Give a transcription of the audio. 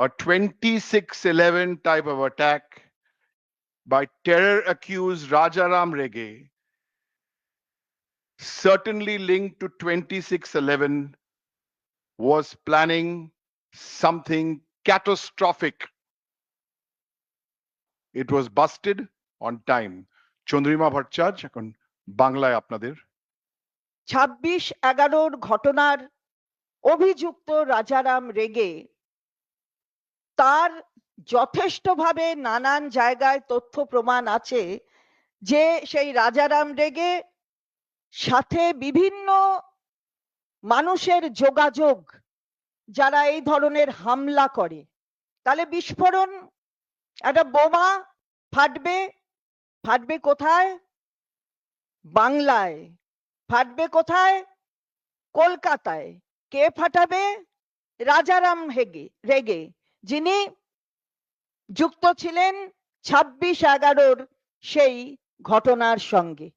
a 2611 type of attack by terror accused Rajaram Rege, certainly linked to 2611, was planning something catastrophic. It was busted on time. Chandrima Bhattacharya এখন বাংলায় আপনাদের ছাব্বিশ এগারোর ঘটনার অভিযুক্ত রাজারাম রেগে তার যথেষ্টভাবে নানান জায়গায় তথ্য প্রমাণ আছে যে সেই রাজারাম রেগে সাথে বিভিন্ন মানুষের যোগাযোগ যারা এই ধরনের হামলা করে। তাহলে বিস্ফোরণ, একটা বোমা ফাটবে ফাটবে কোথায়? বাংলায়। ফাটবে কোথায়? কলকাতায়। কে ফাটাবে? রাজারাম হেগে, রেগে। যিনি যুক্ত ছিলেন ছাব্বিশ এগারোর সেই ঘটনার সঙ্গে।